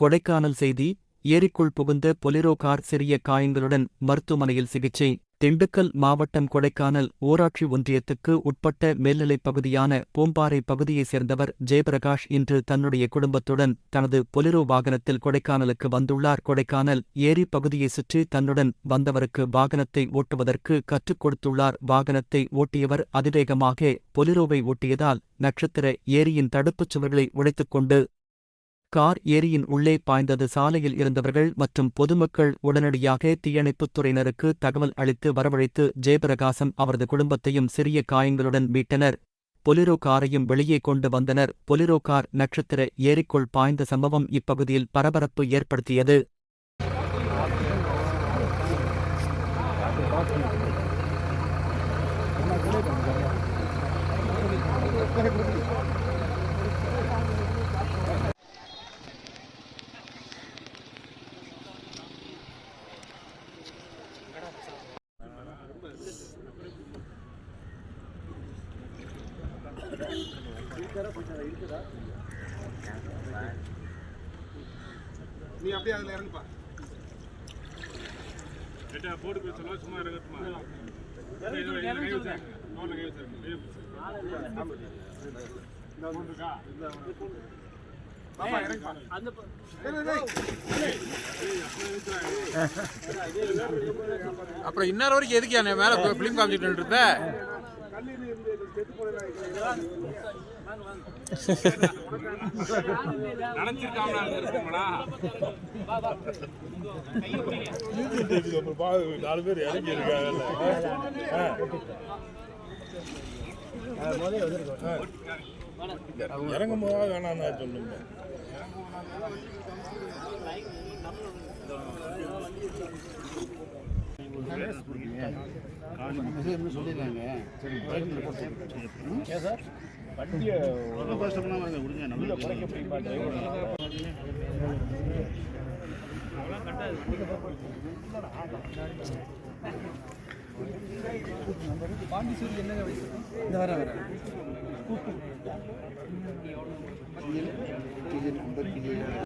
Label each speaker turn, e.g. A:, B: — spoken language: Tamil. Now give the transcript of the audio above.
A: கொடைக்கானல் செய்தி ஏரிக்குள் புகுந்த பொலிரோ கார் சிறிய காயங்களுடன் மருத்துவமனையில் சிகிச்சை. திண்டுக்கல் மாவட்டம் கொடைக்கானல் ஊராட்சி ஒன்றியத்துக்கு உட்பட்ட மேல்நிலைப் பகுதியான பூம்பாறை பகுதியைச் சேர்ந்தவர் ஜெயபிரகாஷ் இன்று தன்னுடைய குடும்பத்துடன் தனது பொலிரோ வாகனத்தில் கொடைக்கானலுக்கு வந்துள்ளார். கொடைக்கானல் ஏரி பகுதியைச் சுற்றி தன்னுடன் வந்தவருக்கு வாகனத்தை ஓட்டுவதற்கு கற்றுக் கொடுத்துள்ளார். வாகனத்தை ஓட்டியவர் அதிவேகமாக பொலிரோவை ஓட்டியதால் நட்சத்திர ஏரியின் தடுப்புச் சுவர்களை உடைத்துக்கொண்டு கார் ஏரியின் உள்ளே பாய்ந்தது. சாலையில் இருந்தவர்கள் மற்றும் பொதுமக்கள் உடனடியாக தீயணைப்புத் துறையினருக்கு தகவல் அளித்து வரவழைத்து ஜெயபிரகாசம் அவரது குடும்பத்தையும் சிறிய காயங்களுடன் மீட்டனர். பொலிரோ காரையும் வெளியே கொண்டு வந்தனர். பொலிரோ கார் நட்சத்திர ஏரிக்குள் பாய்ந்த சம்பவம் இப்பகுதியில் பரபரப்பு ஏற்படுத்தியது.
B: நீ அப்படியே அதில் இறங்குப்பா.
C: ஏட்டா போட்டு போய் சொல்ல. சும்மா டேய்.
D: அப்புறம் இன்னொரு வரைக்கும் எதுக்கு மேல பிலிம் காமிச்சிட்டு இருந்த?
C: நாலு பேர் இறங்கி இருக்காங்கல்ல
B: இறங்கும் போதா
C: வேணாம் நான் சொல்லுங்க
B: சொல்லிடுறாங்க சரி சார் வண்டியை விடுங்க நல்ல குறைக்க போய் பாண்டிச்சேரி என்னங்க இந்த வர வர இது நம்பர்